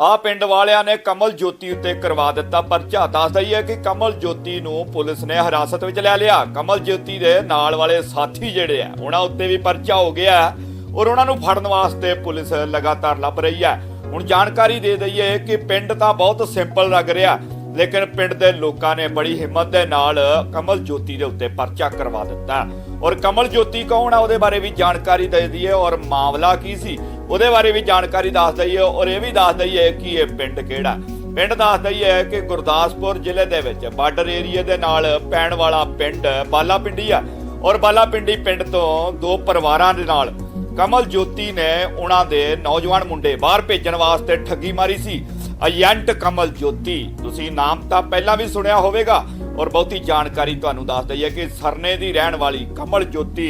ਆ ਪਿੰਡ ਵਾਲਿਆਂ ਨੇ ਕਮਲ ਜੋਤੀ ਉੱਤੇ ਕਰਵਾ ਦਿੱਤਾ ਪਰਚਾ। ਦੱਸਦਾ ਹੀ ਹੈ ਕਿ ਕਮਲ ਜੋਤੀ ਨੂੰ ਪੁਲਿਸ ਨੇ ਹਿਰਾਸਤ ਵਿੱਚ ਲੈ ਲਿਆ। ਕਮਲ ਜੋਤੀ ਦੇ ਨਾਲ ਵਾਲੇ ਸਾਥੀ ਜਿਹੜੇ ਆ, ਉਹਨਾਂ ਉੱਤੇ ਵੀ ਪਰਚਾ ਹੋ ਗਿਆ ਹੈ ਔਰ ਉਹਨਾਂ ਨੂੰ ਫੜਨ ਵਾਸਤੇ ਪੁਲਿਸ ਲਗਾਤਾਰ ਲੱਭ ਰਹੀ ਹੈ। ਹੁਣ ਜਾਣਕਾਰੀ ਦੇ ਦਈਏ ਕਿ ਪਿੰਡ ਤਾਂ ਬਹੁਤ ਸਿੰਪਲ ਲੱਗ ਰਿਹਾ, ਲੇਕਿਨ ਪਿੰਡ ਦੇ ਲੋਕਾਂ ਨੇ ਬੜੀ ਹਿੰਮਤ ਦੇ ਨਾਲ ਕਮਲ ਜੋਤੀ ਦੇ ਉੱਤੇ ਪਰਚਾ ਕਰਵਾ ਦਿੱਤਾ। ਔਰ ਕਮਲ ਜੋਤੀ ਕੌਣ ਆ? ਉਹਦੇ ਬਾਰੇ ਵੀ ਜਾਣਕਾਰੀ ਦੇ ਦਈਏ। ਔਰ ਮਾਮਲਾ ਕੀ ਸੀ? ਉਹਦੇ ਬਾਰੇ ਵੀ ਜਾਣਕਾਰੀ ਦੱਸ ਦਈਏ। ਔਰ ਇਹ ਵੀ ਦੱਸ ਦਈਏ ਕਿ ਇਹ ਪਿੰਡ ਕਿਹੜਾ? ਪਿੰਡ ਦੱਸ ਦਈਏ ਕਿ ਗੁਰਦਾਸਪੁਰ ਜ਼ਿਲ੍ਹੇ ਦੇ ਵਿੱਚ ਬਾਰਡਰ ਏਰੀਆ ਦੇ ਨਾਲ ਪੈਣ ਵਾਲਾ ਪਿੰਡ ਬਾਲਾ ਪਿੰਡੀ ਆ। ਔਰ ਬਾਲਾ ਪਿੰਡੀ ਪਿੰਡ ਤੋਂ ਦੋ ਪਰਿਵਾਰਾਂ ਦੇ ਨਾਲ ਕਮਲ ਜੋਤੀ ਨੇ ਉਹਨਾਂ ਦੇ ਨੌਜਵਾਨ ਮੁੰਡੇ ਬਾਹਰ ਭੇਜਣ ਵਾਸਤੇ ਠੱਗੀ ਮਾਰੀ ਸੀ। ਏਜੰਟ ਕਮਲ ਜੋਤੀ। ਤੁਸੀਂ ਨਾਮ ਤਾਂ ਪਹਿਲਾਂ ਵੀ ਸੁਣਿਆ ਹੋਵੇਗਾ ਔਰ ਬਹੁਤੀ ਜਾਣਕਾਰੀ ਤੁਹਾਨੂੰ ਦੱਸ ਦਈਏ ਕਿ ਸਰਨੇ ਦੀ ਰਹਿਣ ਵਾਲੀ ਕਮਲ ਜੋਤੀ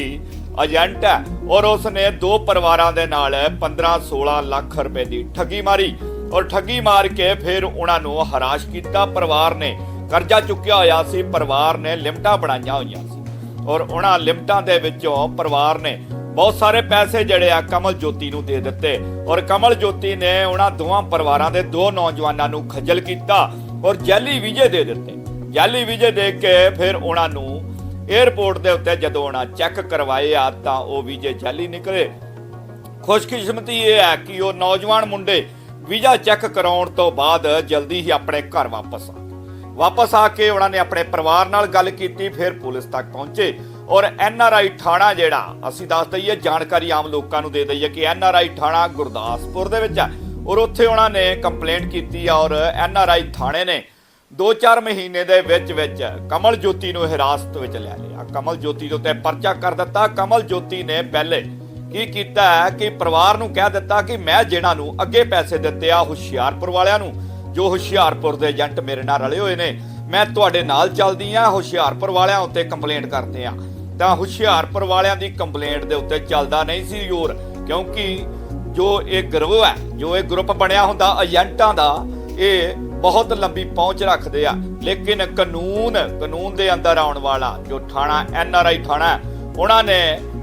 ਏਜੰਟ ਹੈ ਔਰ ਉਸ ਨੇ ਦੋ ਪਰਿਵਾਰਾਂ ਦੇ ਨਾਲ 15-16 ਲੱਖ ਰੁਪਏ ਦੀ ਠੱਗੀ ਮਾਰੀ ਔਰ ਠੱਗੀ ਮਾਰ ਕੇ ਫਿਰ ਉਹਨਾਂ ਨੂੰ ਹਰਾਸ਼ ਕੀਤਾ। ਪਰਿਵਾਰ ਨੇ ਕਰਜ਼ਾ ਚੁੱਕਿਆ ਹੋਇਆ ਸੀ। ਪਰਿਵਾਰ ਨੇ ਲਿਮਟਾਂ ਬਣਾਈਆਂ ਹੋਈਆਂ ਸੀ ਔਰ ਉਹਨਾਂ ਲਿਮਟਾਂ ਦੇ ਵਿੱਚੋਂ ਪਰਿਵਾਰ ਨੇ ਬਹੁਤ ਸਾਰੇ ਪੈਸੇ ਜਿਹੜੇ ਆ ਕਮਲ ਜੋਤੀ ਨੂੰ ਦੇ ਦਿੱਤੇ। ਔਰ ਕਮਲ ਜੋਤੀ ਨੇ ਉਹਨਾਂ ਦੋਵਾਂ ਪਰਿਵਾਰਾਂ ਦੇ ਦੋ ਨੌਜਵਾਨਾਂ ਨੂੰ ਖੱਜਲ ਕੀਤਾ ਔਰ ਜੈਲੀ ਵੀਜ਼ੇ ਦੇ ਦਿੱਤੇ। ਜੈਲੀ ਵੀਜ਼ੇ ਦੇ ਕੇ ਫਿਰ ਉਹਨਾਂ ਨੂੰ 에ਅਰਪੋਰਟ ਦੇ ਉੱਤੇ ਜਦੋਂ ਉਹਨਾਂ ਚੈੱਕ ਕਰਵਾਏ ਆ ਤਾਂ ਉਹ ਵੀਜ਼ੇ ਜੈਲੀ ਨਿਕਲੇ। ਖੁਸ਼ਕਿਸਮਤੀ ਇਹ ਹੈ ਕਿ ਉਹ ਨੌਜਵਾਨ ਮੁੰਡੇ ਵੀਜ਼ਾ ਚੈੱਕ ਕਰਾਉਣ ਤੋਂ ਬਾਅਦ ਜਲਦੀ ਹੀ ਆਪਣੇ ਘਰ ਵਾਪਸ ਆ ਵਾਪਸ ਆ ਕੇ ਉਹਨਾਂ ਨੇ ਆਪਣੇ ਪਰਿਵਾਰ ਨਾਲ ਗੱਲ ਕੀਤੀ, ਫਿਰ ਪੁਲਿਸ ਤੱਕ ਪਹੁੰਚੇ। ਔਰ ਐਨ ਆਰ ਆਈ ਥਾਣਾ ਜਿਹੜਾ, ਅਸੀਂ ਦੱਸ ਦਈਏ, ਜਾਣਕਾਰੀ ਆਮ ਲੋਕਾਂ ਨੂੰ ਦੇ ਦਈਏ ਕਿ ਐਨ ਆਰ ਆਈ ਥਾਣਾ ਗੁਰਦਾਸਪੁਰ ਦੇ ਵਿੱਚ ਹੈ। ਔਰ ਉੱਥੇ ਉਹਨਾਂ ਨੇ ਕੰਪਲੇਂਟ ਕੀਤੀ ਔਰ ਐਨ ਆਰ ਆਈ ਥਾਣੇ ਨੇ 2-4 ਮਹੀਨੇ ਦੇ ਵਿੱਚ ਵਿੱਚ ਕਮਲ ਜੋਤੀ ਨੂੰ ਹਿਰਾਸਤ ਵਿੱਚ ਲੈ ਲਿਆ। ਕਮਲ ਜੋਤੀ ਦੇ ਉੱਤੇ ਪਰਚਾ ਕਰ ਦਿੱਤਾ। ਕਮਲ ਜੋਤੀ ਨੇ ਪਹਿਲੇ ਕੀ ਕੀਤਾ ਕਿ ਪਰਿਵਾਰ ਨੂੰ ਕਹਿ ਦਿੱਤਾ ਕਿ ਮੈਂ ਜਿਹਨਾਂ ਨੂੰ ਅੱਗੇ ਪੈਸੇ ਦਿੱਤੇ ਆ ਹੁਸ਼ਿਆਰਪੁਰ ਵਾਲਿਆਂ ਨੂੰ, ਜੋ ਹੁਸ਼ਿਆਰਪੁਰ ਦੇ ਏਜੰਟ ਮੇਰੇ ਨਾਲ ਰਲੇ ਹੋਏ ਨੇ, ਮੈਂ ਤੁਹਾਡੇ ਨਾਲ ਚੱਲਦੀ ਆ, ਹੁਸ਼ਿਆਰਪੁਰ ਵਾਲਿਆਂ ਉੱਤੇ ਕੰਪਲੇਂਟ ਕਰਦੇ ਆ। ਤਾਂ ਹੁਸ਼ਿਆਰਪੁਰ ਵਾਲਿਆਂ ਦੀ ਕੰਪਲੇਂਟ ਦੇ ਉੱਤੇ ਚੱਲਦਾ ਨਹੀਂ ਸੀ ਜ਼ੋਰ, ਕਿਉਂਕਿ ਜੋ ਇਹ ਗਰੋਹ ਹੈ, ਜੋ ਇਹ ਗਰੁੱਪ ਬਣਿਆ ਹੁੰਦਾ ਏਜੰਟਾਂ ਦਾ, ਇਹ ਬਹੁਤ ਲੰਬੀ ਪਹੁੰਚ ਰੱਖਦੇ ਆ। ਲੇਕਿਨ ਕਾਨੂੰਨ ਕਾਨੂੰਨ ਦੇ ਅੰਦਰ ਆਉਣ ਵਾਲਾ ਜੋ ਥਾਣਾ, ਐਨ ਆਰ ਆਈ ਥਾਣਾ ਉਹਨਾਂ ਨੇ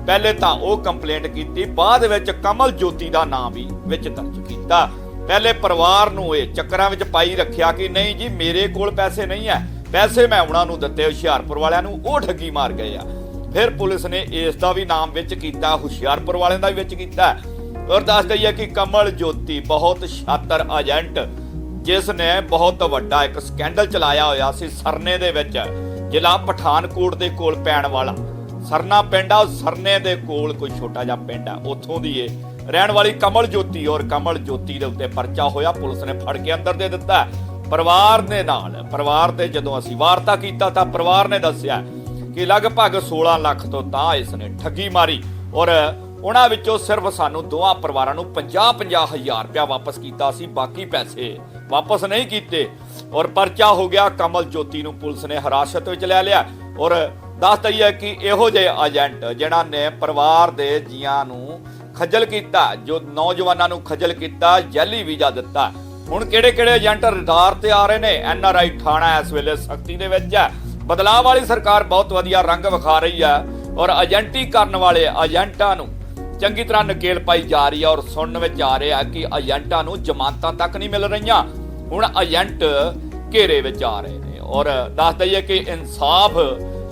ਪਹਿਲੇ ਤਾਂ ਉਹ ਕੰਪਲੇਂਟ ਕੀਤੀ, ਬਾਅਦ ਵਿੱਚ ਕਮਲ ਜੋਤੀ ਦਾ ਨਾਮ ਵੀ ਵਿੱਚ ਦਰਜ ਕੀਤਾ। ਪਹਿਲੇ ਪਰਿਵਾਰ ਨੂੰ ਇਹ ਚੱਕਰਾਂ ਵਿੱਚ ਪਾਈ ਰੱਖਿਆ ਕਿ ਨਹੀਂ ਜੀ, ਮੇਰੇ ਕੋਲ ਪੈਸੇ ਨਹੀਂ ਹੈ। ਪੈਸੇ ਮੈਂ ਉਹਨਾਂ ਨੂੰ ਦਿੱਤੇ, ਹੁਸ਼ਿਆਰਪੁਰ ਵਾਲਿਆਂ ਨੂੰ, ਉਹ ਠੱਗੀ ਮਾਰ ਗਏ ਆ। ਫਿਰ ਪੁਲਿਸ ਨੇ ਇਸ ਦਾ ਵੀ ਨਾਮ ਵਿੱਚ ਕੀਤਾ, ਹੁਸ਼ਿਆਰਪੁਰ ਵਾਲਿਆਂ ਦਾ ਵੀ ਵਿੱਚ ਕੀਤਾ। ਔਰ ਦੱਸ ਦਈਏ ਕਿ ਕਮਲ ਜੋਤੀ ਬਹੁਤ ਸ਼ਾਤਰ ਏਜੰਟ, ਜਿਸ ਨੇ ਬਹੁਤ ਵੱਡਾ ਇੱਕ ਸਕੈਂਡਲ ਚਲਾਇਆ ਹੋਇਆ ਸੀ ਸਰਨੇ ਦੇ ਵਿੱਚ, ਜ਼ਿਲ੍ਹਾ ਪਠਾਨਕੋਟ ਦੇ ਕੋਲ ਪੈਣ ਵਾਲਾ। ਸਰਨਾ ਪਿੰਡ ਆ, ਸਰਨੇ ਦੇ ਕੋਲ ਕੋਈ ਛੋਟਾ ਜਿਹਾ ਪਿੰਡ ਆ, ਉੱਥੋਂ ਦੀ ਇਹ ਰਹਿਣ ਵਾਲੀ ਕਮਲ ਜੋਤੀ। ਔਰ ਕਮਲ ਜੋਤੀ ਦੇ ਉੱਤੇ ਪਰਚਾ ਹੋਇਆ, ਪੁਲਿਸ ਨੇ ਫੜ ਕੇ ਅੰਦਰ ਦੇ ਦਿੱਤਾ। ਪਰਿਵਾਰ ਦੇ ਨਾਲ, ਪਰਿਵਾਰ ਤੇ ਜਦੋਂ ਅਸੀਂ ਵਾਰਤਾ ਕੀਤਾ ਤਾਂ ਪਰਿਵਾਰ ਨੇ ਦੱਸਿਆ ਕਿ ਲਗਭਗ 16 ਲੱਖ ਤੋਂ ਤਾਂ ਇਸ ਨੇ ਠੱਗੀ ਮਾਰੀ ਔਰ ਉਹਨਾਂ ਵਿੱਚੋਂ ਸਿਰਫ ਸਾਨੂੰ ਦੋਹਾਂ ਪਰਿਵਾਰਾਂ ਨੂੰ 50-50 ਹਜ਼ਾਰ ਰੁਪਇਆ ਵਾਪਸ ਕੀਤਾ ਸੀ, ਬਾਕੀ ਪੈਸੇ ਵਾਪਸ ਨਹੀਂ ਕੀਤੇ ਔਰ ਪਰਚਾ ਹੋ ਗਿਆ, ਕਮਲ ਜੋਤੀ ਨੂੰ ਪੁਲਿਸ ਨੇ ਹਿਰਾਸਤ ਵਿੱਚ ਲੈ ਲਿਆ ਔਰ ਦੱਸ ਦਈਏ ਕਿ ਇਹੋ ਜਿਹੇ ਏਜੰਟ ਜਿਨ੍ਹਾਂ ਨੇ ਪਰਿਵਾਰ ਦੇ ਜੀਆਂ ਨੂੰ ਖੱਜਲ ਕੀਤਾ, ਜੋ ਨੌਜਵਾਨਾਂ ਨੂੰ ਖੱਜਲ ਕੀਤਾ, ਜੈਲੀ ਵੀਜ਼ਾ ਦਿੱਤਾ। ਹੁਣ ਕਿਹੜੇ ਕਿਹੜੇ ਏਜੰਟ ਰਡਾਰ ਤੇ ਆ ਰਹੇ ਨੇ? ਐਨ ਆਰ ਆਈ ਥਾਣਾ ਇਸ ਵੇਲੇ ਸਖਤੀ ਦੇ ਵਿੱਚ ਹੈ। ਬਦਲਾਅ ਵਾਲੀ ਸਰਕਾਰ ਬਹੁਤ ਵਧੀਆ ਰੰਗ ਵਿਖਾ ਰਹੀ ਹੈ ਔਰ ਏਜੰਟੀ ਕਰਨ ਵਾਲੇ ਏਜੰਟਾਂ ਨੂੰ ਚੰਗੀ ਤਰ੍ਹਾਂ ਨਕੇਲ ਪਾਈ ਜਾ ਰਹੀ ਹੈ ਔਰ ਸੁਣਨ ਵਿੱਚ ਆ ਰਿਹਾ ਕਿ ਏਜੰਟਾਂ ਨੂੰ ਜ਼ਮਾਨਤਾਂ ਤੱਕ ਨਹੀਂ ਮਿਲ ਰਹੀਆਂ। ਹੁਣ ਏਜੰਟ ਘੇਰੇ ਵਿੱਚ ਆ ਰਹੇ ਨੇ ਔਰ ਦੱਸ ਦਈਏ ਕਿ ਇਨਸਾਫ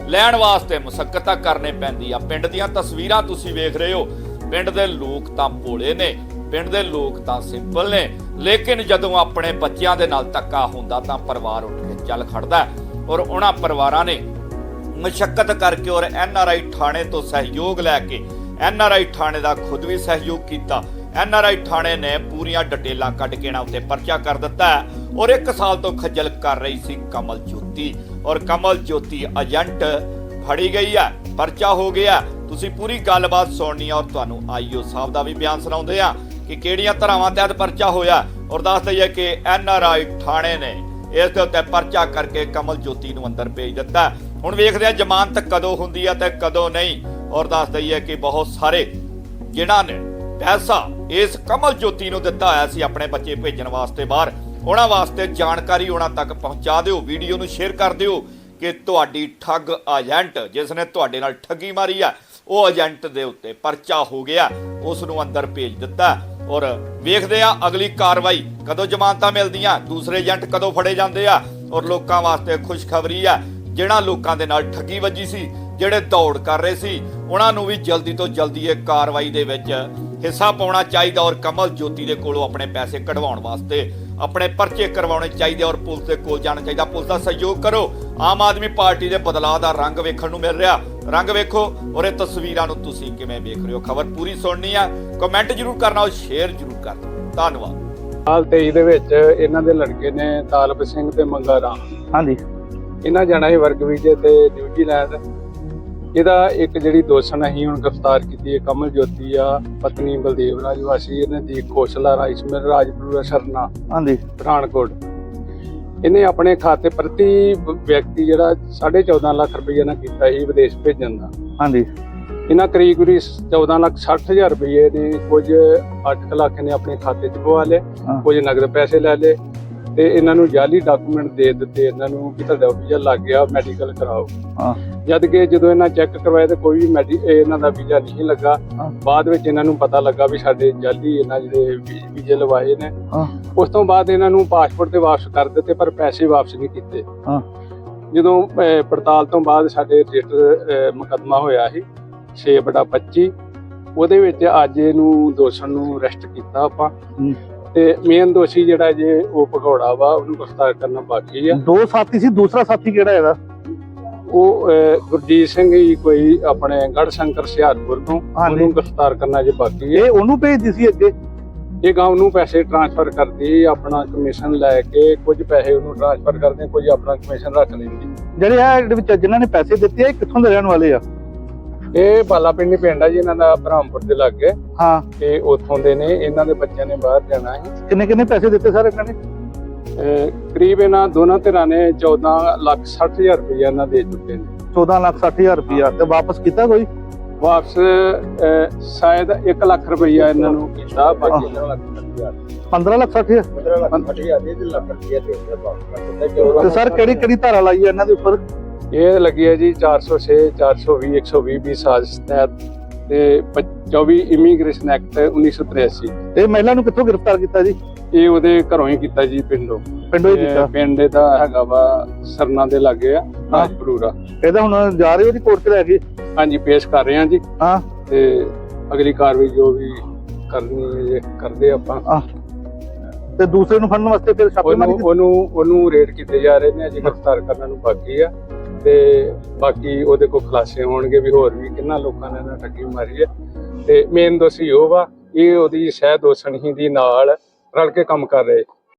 ਲੈਣ ਵਾਸਤੇ ਮੁਸ਼ਕਲਾਂ ਕਰਨੇ ਪੈਂਦੀ ਆ। ਪਿੰਡ ਦੀਆਂ ਤਸਵੀਰਾਂ ਤੁਸੀਂ ਵੇਖ ਰਹੇ ਹੋ। ਪਿੰਡ ਦੇ ਲੋਕ ਤਾਂ ਭੋਲੇ ਨੇ, ਪਿੰਡ ਦੇ ਲੋਕ ਤਾਂ ਸਿੰਪਲ ਨੇ। ਲੇਕਿਨ ਜਦੋਂ ਆਪਣੇ ਬੱਚਿਆਂ ਦੇ ਨਾਲ ਧੱਕਾ ਹੁੰਦਾ ਤਾਂ ਪਰਿਵਾਰ ਉੱਠ ਕੇ ਚੱਲ ਖੜਦਾ ਹੈ। ਔਰ ਉਹਨਾਂ ਪਰਿਵਾਰਾਂ ਨੇ ਮਸ਼ੱਕਤ ਕਰਕੇ ਔਰ ਐਨ ਆਰ ਆਈ ਥਾਣੇ ਤੋਂ ਸਹਿਯੋਗ ਲੈ ਕੇ ਐਨ ਆਰ ਆਈ ਥਾਣੇ ਦਾ ਖੁਦ ਵੀ ਸਹਿਯੋਗ ਕੀਤਾ। ਐਨ ਆਰ ਆਈ ਥਾਣੇ ਨੇ ਪੂਰੀਆਂ ਡਟੇਲਾਂ ਕੱਢ ਕੇ ਇਹਨਾਂ ਉੱਤੇ ਪਰਚਾ ਕਰ ਦਿੱਤਾ ਹੈ ਔਰ 1 ਸਾਲ ਤੋਂ ਖੱਜਲ ਕਰ ਰਹੀ ਸੀ ਕਮਲ ਜੋਤੀ। ਔਰ ਕਮਲ ਜੋਤੀ ਏਜੰਟ ਫੜੀ ਗਈ ਹੈ, ਪਰਚਾ ਹੋ ਗਿਆ ਤੁਸੀਂ ਪੂਰੀ ਗੱਲਬਾਤ ਸੁਣਨੀ ਆ ਔਰ ਤੁਹਾਨੂੰ ਆਈਓ ਸਾਹਿਬ ਦਾ ਵੀ ਬਿਆਨ ਸੁਣਾਉਂਦੇ ਆ ਕਿ ਕਿਹੜੀਆਂ ਧਰਾਵਾਂ ਤਹਿਤ ਪਰਚਾ ਹੋਇਆ ਔਰ ਦੱਸ ਦਈਏ ਕਿ ਐਨ ਆਰ ਆਈ ਥਾਣੇ ਨੇ ਇਸ ਦੇ ਉੱਤੇ ਪਰਚਾ ਕਰਕੇ ਕਮਲ ਜੋਤੀ ਨੂੰ ਅੰਦਰ ਭੇਜ ਦਿੱਤਾ। ਹੁਣ ਵੇਖਦੇ ਆ ਜ਼ਮਾਨਤ ਕਦੋਂ ਹੁੰਦੀ ਆ ਤੇ ਕਦੋਂ ਨਹੀਂ। ਔਰ ਦੱਸ ਦਈਏ ਕਿ ਬਹੁਤ ਸਾਰੇ ਜਿਨ੍ਹਾਂ ਨੇ ਪੈਸਾ ਇਸ ਕਮਲ ਜੋਤੀ ਨੂੰ ਦਿੱਤਾ ਹੋਇਆ ਸੀ ਆਪਣੇ ਬੱਚੇ ਭੇਜਣ ਵਾਸਤੇ ਬਾਹਰ। ਉਹਨਾਂ ਵਾਸਤੇ ਜਾਣਕਾਰੀ ਉਹਨਾਂ ਤੱਕ ਪਹੁੰਚਾ ਦਿਓ, ਵੀਡੀਓ ਨੂੰ ਸ਼ੇਅਰ ਕਰ ਦਿਓ ਕਿ ਤੁਹਾਡੀ ਠੱਗ ਏਜੰਟ ਜਿਸ ਨੇ ਤੁਹਾਡੇ ਨਾਲ ਠੱਗੀ ਮਾਰੀ ਆ, ਉਹ ਏਜੰਟ ਦੇ ਉੱਤੇ ਪਰਚਾ ਹੋ ਗਿਆ, ਉਸ ਨੂੰ ਅੰਦਰ ਭੇਜ ਦਿੱਤਾ। ਔਰ ਵੇਖਦੇ ਆ ਅਗਲੀ ਕਾਰਵਾਈ, ਕਦੋਂ ਜ਼ਮਾਨਤਾਂ ਮਿਲਦੀਆਂ, ਦੂਸਰੇ ਏਜੰਟ ਕਦੋਂ ਫੜੇ ਜਾਂਦੇ ਆ, ਔਰ ਲੋਕਾਂ ਵਾਸਤੇ ਖੁਸ਼ਖਬਰੀ ਆ ਜਿਹੜਾ ਲੋਕਾਂ ਦੇ ਨਾਲ ਠੱਗੀ ਵੱਜੀ ਸੀ, ਜਿਹੜੇ ਦੌੜ ਕਰ ਰਹੇ ਸੀ, ਉਹਨਾਂ ਨੂੰ ਵੀ ਜਲਦੀ ਤੋਂ ਜਲਦੀ ਇਹ ਕਾਰਵਾਈ ਦੇ ਵਿੱਚ ਹਿੱਸਾ ਪਾਉਣਾ ਚਾਹੀਦਾ ਔਰ ਕਮਲ ਜੋਤੀ ਦੇ ਕੋਲੋਂ ਆਪਣੇ ਪੈਸੇ ਕਢਵਾਉਣ ਵਾਸਤੇ ਆਪਣੇ ਪਰਚੇ ਕਰਵਾਉਣੇ ਚਾਹੀਦੇ ਔਰ ਪੁਲਿਸ ਦੇ ਕੋਲ ਜਾਣਾ ਚਾਹੀਦਾ। ਪੁਲਿਸ ਦਾ ਸਹਿਯੋਗ ਕਰੋ। ਆਮ ਆਦਮੀ ਪਾਰਟੀ ਦੇ ਬਦਲਾਅ ਦਾ ਰੰਗ ਵੇਖਣ ਨੂੰ ਮਿਲ ਰਿਹਾ। ਰੰਗ ਵੇਖੋ ਔਰ ਇਹ ਤਸਵੀਰਾਂ ਨੂੰ ਤੁਸੀਂ ਕਿਵੇਂ ਵੇਖ ਰਹੇ ਹੋ? ਖਬਰ ਪੂਰੀ ਸੁਣਨੀ ਆ। ਕਮੈਂਟ ਜਰੂਰ ਕਰਨਾ ਔਰ ਸ਼ੇਅਰ ਜਰੂਰ ਕਰਨਾ। ਧੰਨਵਾਦ। ਹਾਲ 23 ਦੇ ਵਿੱਚ ਇਹਨਾਂ ਦੇ ਲੜਕੇ ਨੇ ਤਾਲਬ ਸਿੰਘ ਤੇ ਮੰਗਾ ਰਾਮ। ਹਾਂਜੀ। ਇਹਨਾਂ ਜਾਣਾ ਸੀ ਵਰਗ ਵਿਜੇ ਤੇ ਨਿਊਜ਼ੀਲੈਂਡ। ਇਹਦਾ ਇੱਕ ਜਿਹੜੀ ਦੋਸਣ ਅਸੀਂ ਹੁਣ ਗ੍ਰਿਫਤਾਰ ਕੀਤੀ ਹੈ ਕਮਲ ਜੋਤੀ ਆ ਪਤਨੀ ਬਲਦੇਵ ਰਾਜ ਵਾਸੀ ਇਹਨਾਂ ਦੀ ਖੋਸਲਾ ਰਾਈਸ ਮਿਲ ਰਾਜਪੁਰਾ ਸਰਨਾ ਹਾਂਜੀ। ਪਠਾਨਕੋਟ ਇਹਨੇ ਆਪਣੇ ਖਾਤੇ ਪ੍ਰਤੀ ਵਿਅਕਤੀ ਜਿਹੜਾ 14.5 ਲੱਖ ਰੁਪਏ ਨਾਲ ਕੀਤਾ ਸੀ ਵਿਦੇਸ਼ ਭੇਜਣ ਦਾ। ਹਾਂਜੀ। ਇਹਨਾਂ ਕਰੀਬ ਕਰੀਬ 14 ਲੱਖ 60 ਹਜ਼ਾਰ ਰੁਪਏ ਦੇ ਕੁਝ 8 ਲੱਖ ਨੇ ਆਪਣੇ ਖਾਤੇ 'ਚ ਪਵਾ ਲਏ। ਕੁਝ ਨਗਦ ਪੈਸੇ ਲੈ ਲਏ ਤੇ ਇਹਨਾਂ ਨੂੰ ਜਾਲੀ ਡਾਕੂਮੈਂਟ ਦੇ ਦਿੱਤੇ ਇਹਨਾਂ ਨੂੰ ਕਿ ਤੁਹਾਡਾ ਵੀਜ਼ਾ ਲੱਗ ਗਿਆ ਮੈਡੀਕਲ ਕਰਾਓ। ਹਾਂ। ਜਦ ਕਿ ਜਦੋਂ ਇਹਨਾਂ ਚੈੱਕ ਕਰਵਾਇਆ ਤੇ ਕੋਈ ਵੀ ਮੈਡੀ ਇਹਨਾਂ ਦਾ ਵੀਜ਼ਾ ਨਹੀਂ ਲੱਗਾ। ਬਾਅਦ ਵਿੱਚ ਇਹਨਾਂ ਨੂੰ ਪਤਾ ਲੱਗਾ ਵੀ ਸਾਡੇ ਜਾਲੀ ਇਹਨਾਂ ਜਿਹੜੇ ਵੀਜ਼ੇ ਲਵਾਏ ਨੇ। ਉਸ ਤੋਂ ਬਾਅਦ ਇਹਨਾਂ ਨੂੰ ਪਾਸਪੋਰਟ ਤੇ ਵਾਪਸ ਕਰ ਦਿੱਤੇ ਪਰ ਪੈਸੇ ਵਾਪਸ ਨਹੀਂ ਕੀਤੇ। ਹਾਂ। ਜਦੋਂ ਪੜਤਾਲ ਤੋਂ ਬਾਅਦ ਸਾਡੇ ਰਜਿਸਟਰ ਮੁਕੱਦਮਾ ਹੋਇਆ ਸੀ 6/25 ਉਹਦੇ ਵਿੱਚ ਅੱਜ ਇਹਨੂੰ ਦੋਸ਼ਣ ਨੂੰ ਅਰੈਸਟ ਕੀਤਾ ਆਪਾਂ। ਤੇ ਮੇਨ ਦੋਸ਼ੀ ਜਿਹੜਾ ਜੇ ਉਹ ਭਗੌੜਾ ਵਾ ਉਹਨੂੰ ਗ੍ਰਿਫਤਾਰ ਕਰਨਾ ਬਾਕੀ ਆ। ਦੋ ਸਾਥੀ ਸੀ ਦੂਸਰਾ ਸਾਥੀ ਕਿਹੜਾ ਇਹਦਾ? ਉਹ ਗੁਰਜੀਤ ਸਿੰਘ ਹੀ ਕੋਈ ਆਪਣੇ ਗੜ ਸ਼ੰਕਰ ਹੁਸ਼ਿਆਰਪੁਰ ਤੋਂ। ਉਹਨੂੰ ਗ੍ਰਿਫਤਾਰ ਕਰਨਾ ਜੇ ਬਾਕੀ ਹੈ ਇਹ ਉਹਨੂੰ ਭੇਜਦੀ ਸੀ ਅੱਗੇ? ਇਹ ਗਾਉਂ ਨੂੰ ਪੈਸੇ ਟ੍ਰਾਂਸਫਰ ਕਰਦੀ ਆਪਣਾ ਕਮਿਸ਼ਨ ਲੈ ਕੇ ਕੁਝ ਪੈਸੇ ਉਹਨੂੰ ਟ੍ਰਾਂਸਫਰ ਕਰਦੇ ਕੁਝ ਆਪਣਾ ਕਮਿਸ਼ਨ ਰੱਖ ਲੈਂਦੀ। ਜਿਹੜੇ ਆ ਇਹਦੇ ਵਿੱਚ ਜਿਨ੍ਹਾਂ ਨੇ ਪੈਸੇ ਦਿੱਤੇ ਆ ਇਹ ਕਿੱਥੋਂ ਦੇ ਰਹਿਣ ਵਾਲੇ ਆ? ਇਹ ਬਾਲਾ ਪਿੰਡੀ ਪਿੰਡ ਆ ਜੀ ਇਹਨਾਂ ਦਾ ਬ੍ਰਹਮਪੁਰ ਦੇ ਲਾਗੇ। ਹਾਂ। ਤੇ ਉੱਥੋਂ ਦੇ ਨੇ ਇਹਨਾਂ ਦੇ ਬੱਚਿਆਂ ਨੇ ਬਾਹਰ ਜਾਣਾ ਹੈ। ਕਿੰਨੇ ਕਿੰਨੇ ਪੈਸੇ ਦਿੱਤੇ ਸਰ ਇਹਨਾਂ ਨੇ? ਕਰੀਬ ਇਹਨਾਂ ਦੋਨਾਂ ਧਿਰਾਂ ਨੇ 14 ਲੱਖ 60 ਹਜ਼ਾਰ ਰੁਪਏ ਇਹਨਾਂ ਦੇ ਚੁੱਕੇ ਨੇ। 14 ਲੱਖ 60 ਹਜ਼ਾਰ ਰੁਪਇਆ। ਤੇ ਵਾਪਸ ਕੀਤਾ ਕੋਈ? ਵਾਪਸ ਸ਼ਾਇਦ 1 ਲੱਖ ਰੁਪਈਆ ਇਹਨਾਂ ਨੂੰ ਕੀਤਾ ਬਾਕੀ 15 ਲੱਖ 60 15 ਲੱਖ 60 ਹਜ਼ਾਰ? 15 ਲੱਖ 60 ਹਜ਼ਾਰ ਇਹ ਲੱਖ ਰੁਪਈਆ ਦੇ ਕੇ ਵਾਪਸ ਕਰ ਦਿੱਤਾ ਤੇ ਸਰ ਕਿਹੜੀ ਕਿਹੜੀ ਧਾਰਾ ਲਾਈ ਹੈ ਇਹਨਾਂ ਦੇ ਉੱਪਰ? ਇਹ ਲੱਗੀ ਹੈ ਜੀ 406 420 120 ਦੀ ਸਾਜ਼ਿਸ਼ ਤਹਿਤ ਤੇ 24 ਇਮੀਗ੍ਰੇਸ਼ਨ ਐਕਟ 1983 ਇਹ ਮਹਿਲਾ ਨੂੰ ਕਿੱਥੋਂ ਗ੍ਰਿਫਤਾਰ ਕੀਤਾ ਜੀ? ਇਹ ਉਹਦੇ ਘਰੋਂ ਹੀ ਕੀਤਾ ਜੀ ਪਿੰਡੋਂ। ਪਿੰਡੋਂ ਹੀ ਕੀਤਾ? ਪਿੰਡ ਦਾ ਹੈਗਾ ਵਾ ਸਰਨਾ ਦੇ ਲਾਗੇ ਆ ਰਾਜਪੁਰਾ ਇਹਦਾ ਹੁਣ ਜਾ ਰਹੇ ਜੀ ਕੋਰਟ ਤੇ ਲੈ ਕੇ? ਹਾਂਜੀ ਪੇਸ਼ ਕਰ ਰਹੇ ਹਾਂ ਜੀ। ਹਾਂ। ਤੇ ਅਗਲੀ ਕਾਰਵਾਈ ਜੋ ਵੀ ਕਰਨੀ ਕਰਦੇ ਆਪਾਂ। ਆ ਤੇ ਦੂਸਰੇ ਨੂੰ ਫੜਨ ਵਾਸਤੇ ਫਿਰ ਛਾਪੇਮਾਰੀ ਉਹਨੂੰ ਉਹਨੂੰ ਉਹਨੂੰ ਰੇਡ ਕੀਤੇ ਜਾ ਰਹੇ ਨੇ ਅਜੇ ਗ੍ਰਿਫਤਾਰ ਕਰਨ ਨੂੰ ਬਾਕੀ ਆ। ਤੇ ਬਾਕੀ ਉਹਦੇ ਕੋਲ ਖੁਲਾਸੇ ਹੋਣਗੇ ਵੀ ਹੋਰ ਵੀ ਕਿੰਨਾ ਲੋਕਾਂ ਨੇ ਇਹਨਾਂ ਠੱਗੀ ਮਾਰੀ ਹੈ। ਤੇ ਮੇਨ ਦੋਸ਼ੀ ਉਹ ਵਾ, ਇਹ ਉਹਦੀ ਸਹਿ ਦੋਸ਼ਣ ਹੀ ਦੀ ਨਾਲ ਰਲ ਕੇ ਕੰਮ ਕਰ ਰਹੇ।